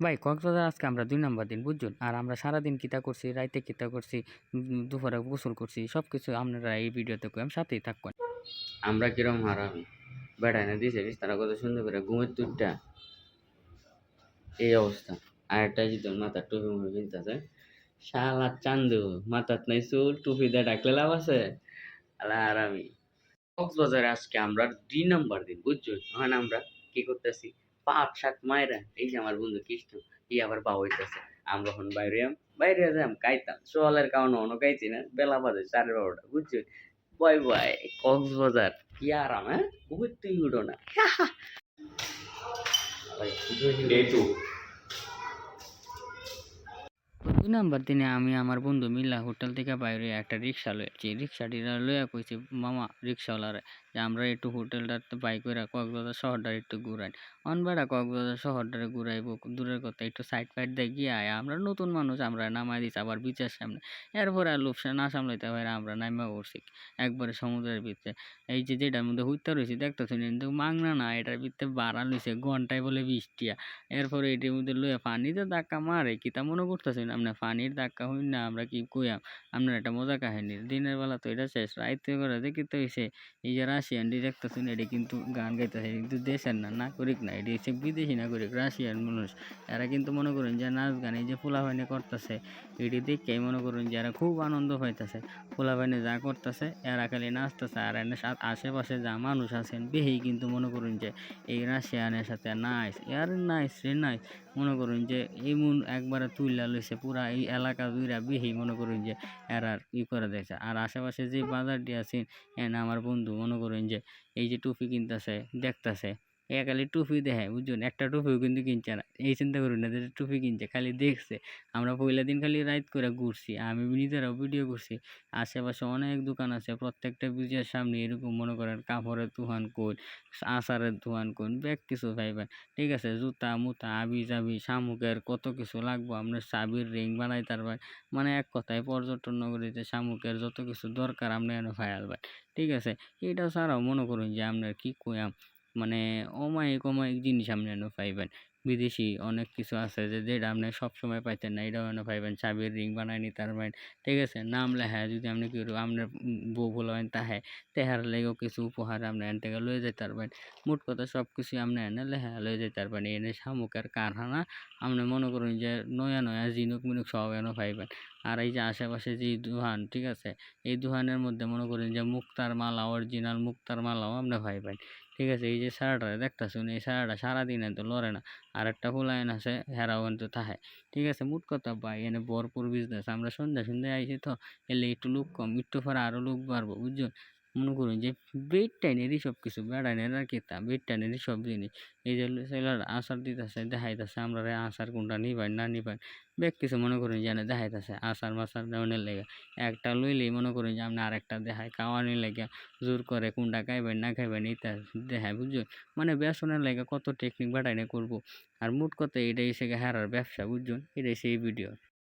ভাই, কক্সবাজার আজকে আমরা দুই নম্বর দিন, বুঝছেন? আর আমরা সারাদিন কিতা করছি, রাইতে কিতা করছি দুপুরে গোসল করছি সব কিছু আপনারা এই ভিডিওতে কইম, সাথেই থাকুন। আমরা কিরম হারামি? বেড়ায় না দিছে তারা কত সুন্দর করে ঘুমের তুইটা এই অবস্থা। আর একটা যদি মাথার টুপি মুখে কিনতেছে শালা চান্দু, মাথার নাই চুল, টুপি দিয়ে ডাকলে লাভ আছে? আলা আরামি কক্সবাজারে আজকে আমরা দুই নম্বর দিন, বুঝছ? এখন আমরা কি করতেছি? পাট শাক মায়েরা এই যে আমার বন্ধু কৃষ্ণ কি আবার বা হইতেছে। আমরা এখন বাইরে বাইরে যাম কাইতাম সোয়ালের কারণে অন্য কাইছি না বেলা বাজে সাড়ে বারোটা বুঝছ? বয় বয় কক্সবাজার কি আরাম হ্যাঁ? ঘুরতে তুই উঠো না। ডে টু তো দুই নাম্বার দিনে আমি আমার বন্ধু মিল্লা হোটেল থেকে বাইরে একটা রিক্সা লয়েছি রিক্সাটি লইয়া কইছি, মামা, রিক্সাওয়ালারে, যে আমরা একটু হোটেলটাতে বাই করে কক্সবাজার শহরটা একটু ঘুরাই। অনবেড়া কক্সবাজার শহরটারে ঘুরাইবো, দূরের কথা, একটু সাইড ফাইড দিয়ে গিয়ে আয়। আমরা নতুন মানুষ, আমরা নামাই দিছি আবার বিচের সামনে। এরপরে আর লোভসা না সামলাইতে পারে, আমরা নাইমা উঠছি একবারে সমুদ্রের ভিতরে। এই যে যেটার মধ্যে হুইতে রয়েছে দেখতেছি কিন্তু মাংনা না, এটার ভিতরে বাড়া লইছে, ঘন্টায় বলে বৃষ্টিয়া। এরপরে এটির মধ্যে লইয়া পানিতে ধাক্কা মারে কি তা মনে করতেছেন আপনার পানির ধাক্কা হই না, আমরা কি কইয়াম? আপনার একটা মজা কাহিনী। দিনের বেলা তো এটা শেষ, রাইতে করে দেখি তো হইছে এই যে রাশিয়ান দেখতেছেন, এটি কিন্তু গান গাইতেছে কিন্তু দেশের না, নাগরিক না, এটি হচ্ছে বিদেশি নাগরিক, রাশিয়ান মানুষ। এরা কিন্তু মনে করেন যে নাচ গান, এই যে ফুলাফাইনে করতেছে, এটি দেখে মনে করুন যে এরা খুব আনন্দ পাইতেছে। ফুলাফাইনে যা করতেছে, এরা খালি নাচতেছে, আর এনে আশেপাশে যা মানুষ আছেন বেহেই কিন্তু মনে করুন যে এই রাশিয়ানের সাথে নাইস আর নাইস রে নাইস। মনে করুন যে এমন একবারে তুইলা লইছে, পুরা এই এলাকা দুইরা বিহি মনে করুন যে এরা ই করে দিয়েছে। আর আশেপাশে যে বাজারটি আছে, এনে আমার বন্ধু মনে করুন যে এই যে টুপি কিনতেছে, দেখতেছে এ খালি টুপি দেখে বুঝছেন? একটা টুপিও কিন্তু কিনছে না। এই চিন্তা করুন না যে টুপি কিনছে, খালি দেখছে। আমরা পয়লা দিন খালি রাইড করে ঘুরছি, আমি নিজেরাও ভিডিও করছি। আশেপাশে অনেক দোকান আছে, প্রত্যেকটা ব্রিজের সামনে এরকম মনে করেন কাপড়ের দোকান কোন আচারের দোকান কোন ব্যাগ কিছু পাইবেন। ঠিক আছে, জুতা, মুতা আবি জাবি শামুকের কত কিছু লাগবো আপনার চাবির রিং বানাই তারপর মানে এক কথায় পর্যটন নগরীতে শামুকের যত কিছু দরকার আপনি এনে ফায়াল ভাই ঠিক আছে, এটা ছাড়াও মনে করুন যে আপনার কি কইয়াম মানে অমায়িক অমায়িক জিনিস আপনি এনে পাইবেন। বিদেশি অনেক কিছু আছে যে, যেটা আপনি সবসময় পাইতেন না, এটাও এনে পাইবেন। চাবির রিং বানাই নি তার পাইন ঠিক আছে? নাম লেখা যদি আপনি কি আপনার বউ বলেন তাহে তেহার লেগেও কিছু উপহার আপনি এন থেকে লয়ে যেতে পারবেন। মোট কথা সব কিছু আপনি এনে লেখা লয়ে যেতে পারবেন। এনে শামুকের কারখানা, আপনি মনে করুন যে, নয়া নয়া জিনুক মিনুক সব এনে পাইবেন। আর এই যে আশেপাশে যে দোকান ঠিক আছে? এই দোকানের মধ্যে মনে করেন যে, মুক্তার মালা অরিজিনাল মুক্তার মালাও আপনি পাইবেন। ঠিক আছে, এই যে সারাটা দেখতেছুন এই সারাটা সারাদিনে তো লড়ে না। আর একটা ফুলায়ন আছে, হেরাও কিন্তু থাকে ঠিক আছে, মোট কথা ভাই, এনে ভরপুর বিজনেস আমরা সন্ধ্যা সন্ধ্যায় আইছি তো, এলে একটু লোক কম, একটু পরে আরও লোক বাড়বো, বুঝছ? মনে করুন যে বেড টাইনেরই সব কিছু বেড়াইনের আর কি তা বেড টাইনেরই সব জিনিস। এই যে ছেলের আচার দিতেছে, দেখাইতেছে আমরা আচার কোনটা নিবেন, না নিবেন। বেগ কিছু মনে করুন যে দেখাইতেছে আচার মাচার দেওয়ানের লেগে। একটা লইলেই মনে করুন যে, আপনি আরেকটা দেখায় খাওয়ানির লেগে, জোর করে কোনটা খাইবেন, না খাইবেন, এইটা দেখায় বুঝছ মানে বেসনের লেগে কত টেকনিক বাটাইনে করব। আর মোট কথা এটাই সে হারার ব্যবসা, বুঝছেন? এটাই সেই ভিডিও